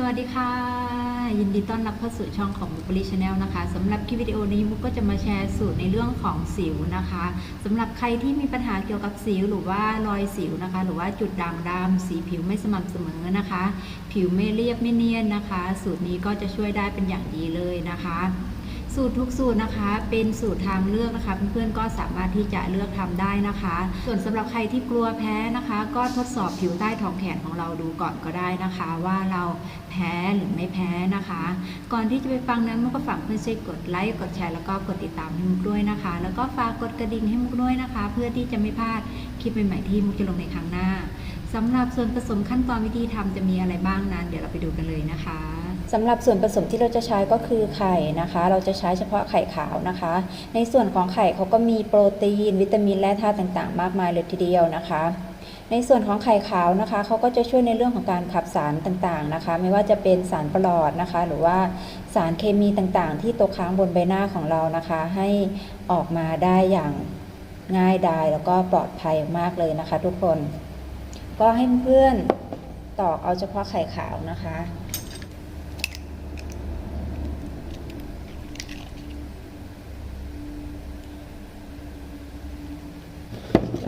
สวัสดีค่ะ ยินดีต้อนรับเข้าสู่ช่องของมุกบริชแนลนะคะสำหรับคลิปวิดีโอนี้มุกก็จะมาแชร์สูตรในเรื่องของสิวนะคะสำหรับใครที่มีปัญหาเกี่ยวกับสิวหรือว่ารอยสิวนะคะ หรือว่าจุดด่างดำสีผิวไม่สม่ำเสมอนะคะ ผิวไม่เรียบไม่เนียนนะคะ สูตรนี้ก็จะช่วยได้เป็นอย่างดีเลยนะคะ สูตรทุกสูตรนะคะ เป็นสูตรทางเลือกนะคะ เพื่อนๆก็สามารถที่จะเลือกทำได้นะคะ ส่วนสำหรับใครที่กลัวแพ้นะคะ ก็ทดสอบผิวใต้ท้องแขนของเราดูก่อนก็ได้นะคะ ว่าเราแพ้หรือไม่แพ้นะคะ ก่อนที่จะไปฟังนั้นมุกก็ฝากเพื่อนช่วยกดไลค์กดแชร์แล้วก็กดติดตามให้มุกด้วยนะคะ แล้วก็ฝากกดกระดิ่งให้มุกด้วยนะคะ เพื่อที่จะไม่พลาดคลิปใหม่ๆที่มุกจะลงในครั้งหน้าสำหรับส่วนผสมขั้นตอนวิธีทำจะมีอะไรบ้างนั้น เดี๋ยวเราไปดูกันเลยนะคะ สำหรับส่วนผสมที่เราจะใช้ก็คือไข่นะคะ เราจะใช้เฉพาะไข่ขาวนะคะ ในส่วนของไข่เขาก็มีโปรตีน วิตามินและธาตุต่างๆ มากมายเลยทีเดียวนะคะ ในส่วนของไข่ขาวนะคะเขาก็จะช่วยในเรื่องของการขับสารต่างๆนะคะ ไม่ว่าจะเป็นสารประหลอดนะคะ หรือว่าสารเคมีต่างๆ ที่ตกค้างบนใบหน้าของเรานะคะ ให้ออกมาได้อย่างง่ายดายแล้วก็ปลอดภัยมากเลยนะคะ ทุกคน ก็ให้เพื่อนตอกเอาเฉพาะไข่ขาวนะคะ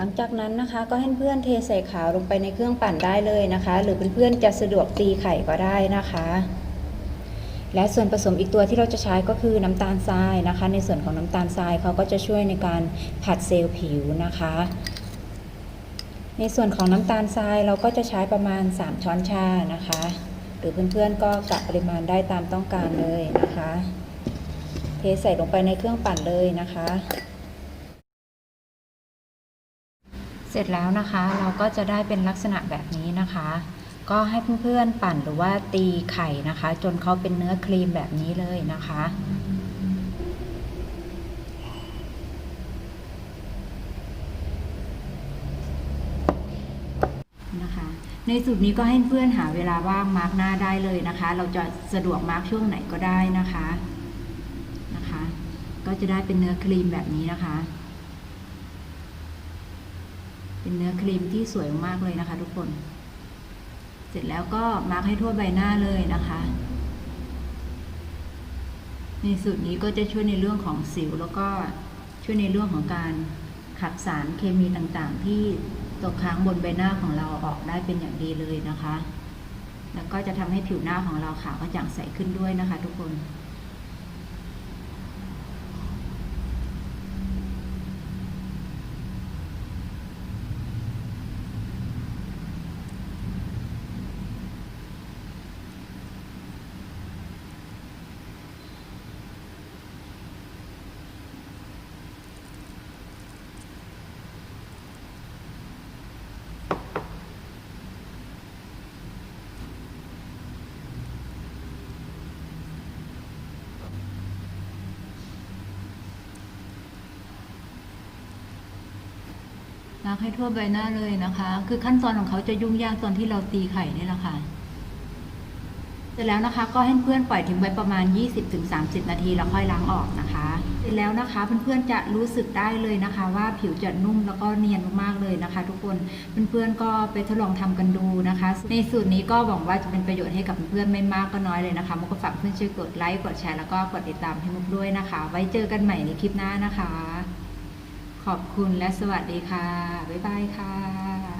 หลังจากนั้นนะคะ ก็ให้เพื่อนเทใส่ขาวลงไปในเครื่องปั่นได้เลยนะคะ หรือเพื่อนๆจะสะดวกตีไข่ก็ได้นะคะ และส่วนผสมอีกตัวที่เราจะใช้ก็คือน้ำตาลทรายนะคะ ในส่วนของน้ำตาลทรายเขาก็จะช่วยในการผัดเซลล์ผิวนะคะ ในส่วนของน้ำตาลทรายเราก็จะใช้ประมาณ 3 ช้อนชานะคะ หรือเพื่อนๆก็กะปริมาณได้ตามต้องการเลยนะคะ เทใส่ลงไปในเครื่องปั่นเลยนะคะ เสร็จแล้วนะคะเราก็จะได้เป็นลักษณะแบบนี้นะคะ ก็ให้เพื่อนๆปั่นหรือว่าตีไข่นะคะ จนเขาเป็นเนื้อครีมแบบนี้เลยนะคะนะคะในสูตรนี้ก็ให้เพื่อนหาเวลาว่างมาร์กหน้าได้เลยนะคะ เราจะสะดวกมาร์กช่วงไหนก็ได้นะคะนะคะ ก็จะได้เป็นเนื้อครีมแบบนี้นะคะ เป็นเนื้อครีมที่สวยมากเลยนะคะ ทุกคน เสร็จแล้วก็มาร์กให้ทั่วใบหน้าเลยนะคะ ในสูตรนี้ก็จะช่วยในเรื่องของสิว แล้วก็ช่วยในเรื่องของการขับสารเคมีต่างๆ ที่ตกค้างบนใบหน้าของเราออกได้เป็นอย่างดีเลยนะคะ แล้วก็จะทำให้ผิวหน้าของเราขาวกระจ่างใสขึ้นด้วยนะคะ ทุกคน ล้างให้ทั่วใบหน้าเลยนะคะ คือขั้นตอนของเขาจะยุ่งยากตอนที่เราตีไข่นี่แหละค่ะเสร็จแล้วนะคะก็ให้เพื่อนปล่อยทิ้งไว้ประมาณ 20-30 นาทีแล้วค่อยล้างออกนะคะ เสร็จแล้วนะคะเพื่อนๆจะรู้สึกได้เลยนะคะ ว่าผิวจะนุ่มแล้วก็เนียนมากๆเลยนะคะ ทุกคนเพื่อนๆก็ไปทดลองทำกันดูนะคะ ในสูตรนี้ก็หวังว่าจะเป็นประโยชน์ให้กับเพื่อนๆไม่มากก็น้อยเลยนะคะมุกก็ฝากเพื่อนช่วยกดไลค์กดแชร์แล้วก็กดติดตามให้มุกด้วยนะคะ ไว้เจอกันใหม่ในคลิปหน้านะคะ ขอบคุณและสวัสดีค่ะ บ๊ายบายค่ะ